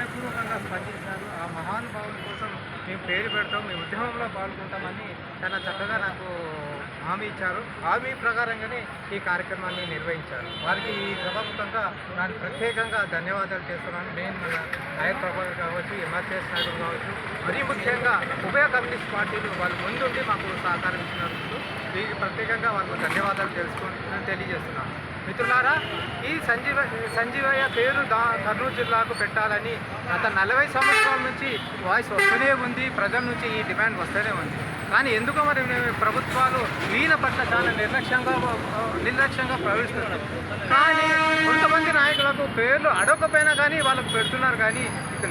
హృదయపూర్వకంగా స్పందించారు. ఆ మహానుభావుల కోసం మేము పేరు పెడతాం మేము ఉద్యమంలో పాల్గొంటామని చాలా చక్కగా నాకు హామీ ఇచ్చారు. హామీ ప్రకారంగానే ఈ కార్యక్రమాన్ని నిర్వహించారు. వారికి ఈ సభాముఖంగా నాకు ప్రత్యేకంగా ధన్యవాదాలు చేస్తున్నాను. నేను మన నాయక్ ప్రభాకర్ కావచ్చు ఎంఆర్టీఎస్ నాయకులు కావచ్చు మరీ ముఖ్యంగా ఉభయ కమ్యూనిస్ట్ పార్టీలు వాళ్ళు ముందుండి మాకు సహకారం ఇచ్చినందుకు దీనికి ప్రత్యేకంగా వాళ్ళకు ధన్యవాదాలు తెలుసుకుంటున్నాను తెలియజేస్తున్నాను. మిత్రులారా ఈ సంజీవ సంజీవయ్య పేరు దా కర్నూలు జిల్లాకు పెట్టాలని గత నలభై సంవత్సరాల నుంచి వాయిస్ వస్తూనే ఉంది. ప్రజల నుంచి ఈ డిమాండ్ వస్తూనే ఉంది. కానీ ఎందుకో మరి ప్రభుత్వాలు వీళ్ళ పట్ల చాలా నిర్లక్ష్యంగా నిర్లక్ష్యంగా ప్రవేశిస్తున్నారు కానీ కొంతమంది నాయకులకు పేర్లు అడగకపోయినా కానీ వాళ్ళకు పెడుతున్నారు. కానీ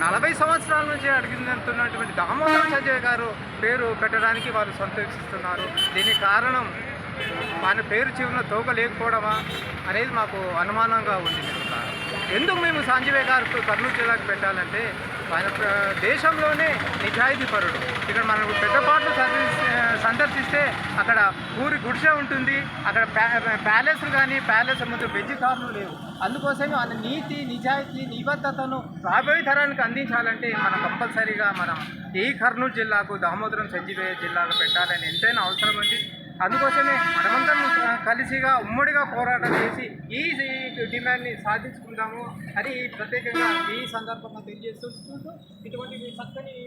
నలభై సంవత్సరాల నుంచి అడిగినటువంటి దామోదర సంజయ్ గారు పేరు పెట్టడానికి వాళ్ళు సంతోషిస్తున్నారు. దీనికి కారణం మన పేరు చివరిలో తోక లేకపోవడమా అనేది మాకు అనుమానంగా ఉంది. ఎందుకు మేము సంజయ్ గారు కర్నూలు జిల్లాకు పెట్టాలంటే దేశంలోనే నిజాయితీ పరుడు. ఇక్కడ మనం పెద్దపాట్లు సందర్శిస్తే అక్కడ ఊరి గుడిసె ఉంటుంది. అక్కడ ప్యాలెస్లు కానీ ప్యాలెస్ ముందు వెజ్ కార్లు లేవు. అందుకోసమే వాళ్ళ నీతి నిజాయితీ నిబద్ధతను రాబోయే తరానికి అందించాలంటే మనం కంపల్సరీగా మనం ఈ కర్నూలు జిల్లాకు దామోదరం సంజీవయ్య జిల్లాకు పెట్టాలని ఎంతైనా అవసరం ఉంది. అందుకోసమే మనమందరం కలిసిగా ఉమ్మడిగా పోరాటం చేసి ఈ ఈ డిమాండ్ని సాధించుకుందాము అని ప్రత్యేకంగా ఈ సందర్భంగా తెలియజేస్తూ ఇటువంటి చక్కని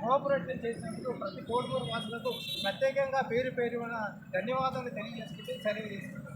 కోఆపరేషన్ చేసినందుకు ప్రతి కోడుమూరు వాసులకు ప్రత్యేకంగా పేరు పేరున ధన్యవాదాలు తెలియజేసుకుంటే సరే తీసుకుంటాం